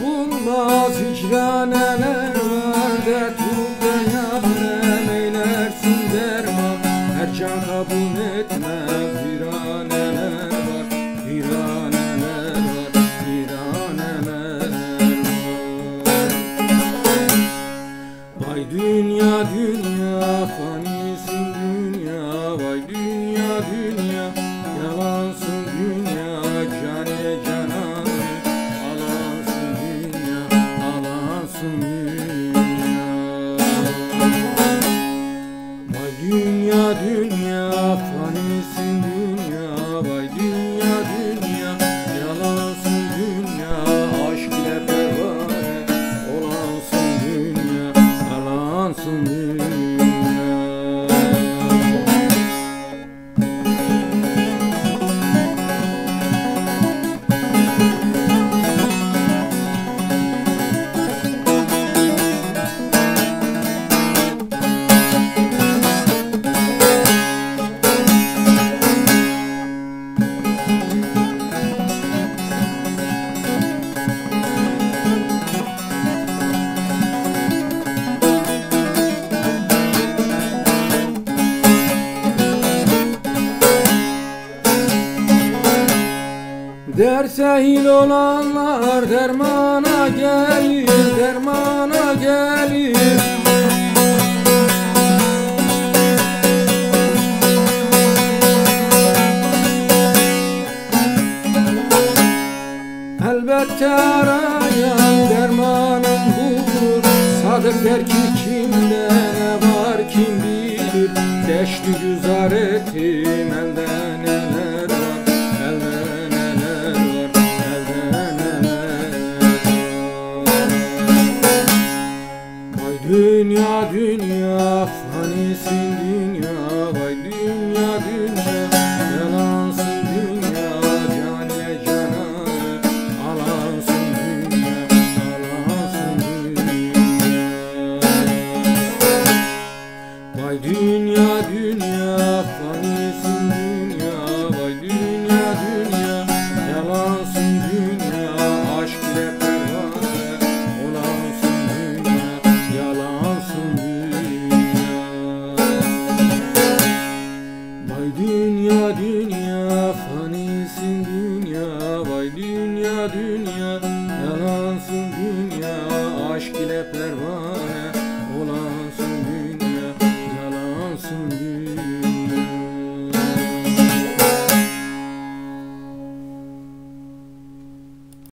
bulmaz hicraneler var Dert bu yarem eylersin derman. Her can kabul etmez viraneler dünya fanisin dünya Derse hil olanlar dermana gelir, dermana gelir. Elbette arayan dermanın bulur Sadık der ki kimde ne var kim bilir? Deşti güzar ettim elde neler dünya dünya fanisin dünya Vay dünya dünya yalansın dünya Cane cananı alansın dünya Alansın dünya. Vay dünya dünya fanisin dünya dünya fanisin dünya. Vay dünya dünya yalansın dünya. Aşk ile pervane olansın dünya. Yalansın dünya.